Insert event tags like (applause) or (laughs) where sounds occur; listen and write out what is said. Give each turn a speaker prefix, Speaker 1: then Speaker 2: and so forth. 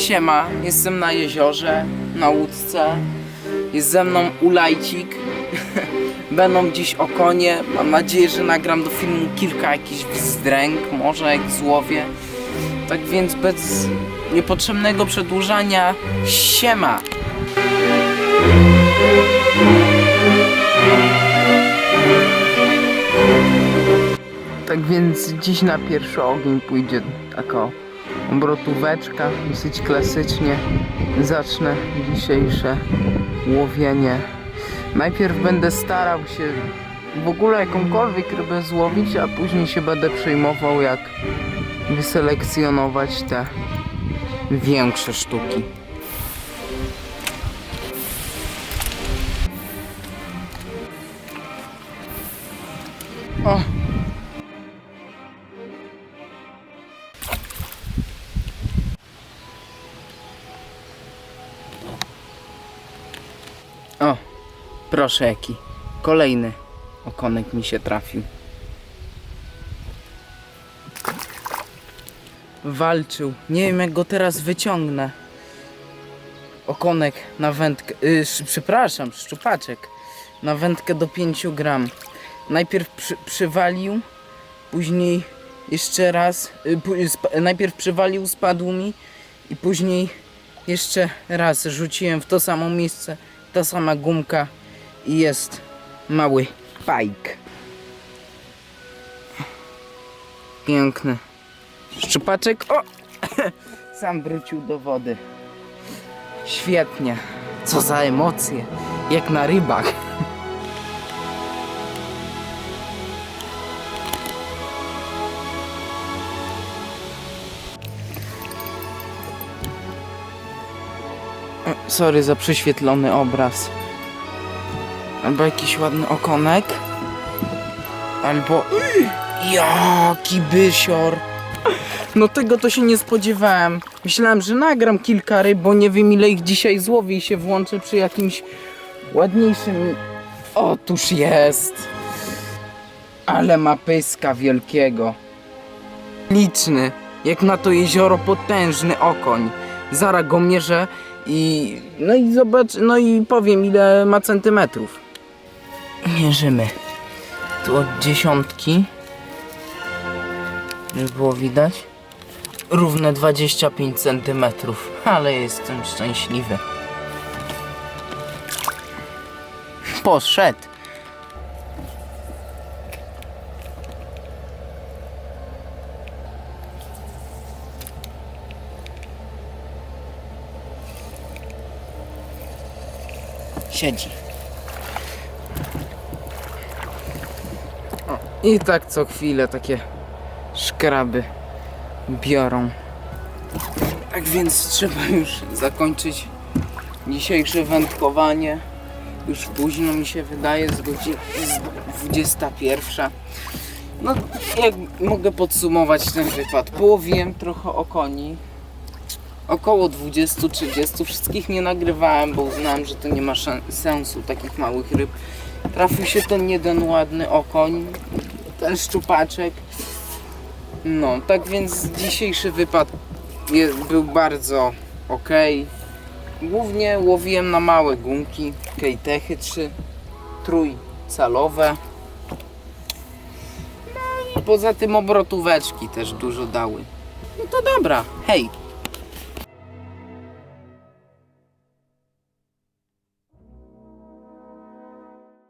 Speaker 1: Siema, jestem na jeziorze, na łódce. Jest ze mną Ulajcik. (laughs) Będą dziś okonie. Mam nadzieję, że nagram do filmu kilka jakichś wzdręk, może jak złowie. Tak więc bez niepotrzebnego przedłużania, siema! Tak więc dziś na pierwszy ogień pójdzie taka obrotóweczka, dosyć klasycznie. Zacznę dzisiejsze łowienie. Najpierw będę starał się w ogóle jakąkolwiek rybę złowić, a później się będę przejmował jak wyselekcjonować te większe sztuki. O! Proszę jaki. Kolejny okonek mi się trafił. Walczył. Nie wiem jak go teraz wyciągnę. Okonek na wędkę. Yy, sz- przepraszam, szczupaczek. Na wędkę do 5 gram. Najpierw przy, przywalił, później jeszcze raz. Yy, najpierw przywalił, spadł mi i później jeszcze raz rzuciłem w to samo miejsce ta sama gumka jest mały fajk. Piękny. Szczupaczek, o! (laughs) Sam wrócił do wody. Świetnie. Co za emocje. Jak na rybach. (laughs) Sorry za prześwietlony obraz. Albo jakiś ładny okonek. Albo... Jaki bysior! No tego to się nie spodziewałem. Myślałem, że nagram kilka ryb, bo nie wiem ile ich dzisiaj złowię i się włączę przy jakimś ładniejszym... Otóż jest! Ale ma pyska wielkiego. Liczny. Jak na to jezioro potężny okoń. Zara go mierzę i... No i zobacz, no i powiem ile ma centymetrów. Mierzymy. Tu od dziesiątki. Już było widać. Równe 25 centymetrów. Ale jestem szczęśliwy. Poszedł. Siedzi. I tak co chwilę takie szkraby biorą. Tak więc trzeba już zakończyć dzisiejsze wędkowanie. Już późno mi się wydaje, z godzin jest 21. No, jak mogę podsumować ten wypad? Połowiłem trochę okoni. Około 20-30. Wszystkich nie nagrywałem, bo uznałem, że to nie ma sensu takich małych ryb. Trafił się ten jeden ładny okoń, ten szczupaczek. No, tak więc dzisiejszy wypad był bardzo ok. Głównie łowiłem na małe gumki, kejtechy 3, trójcalowe. No i poza tym obrotóweczki też dużo dały. No to dobra, hej!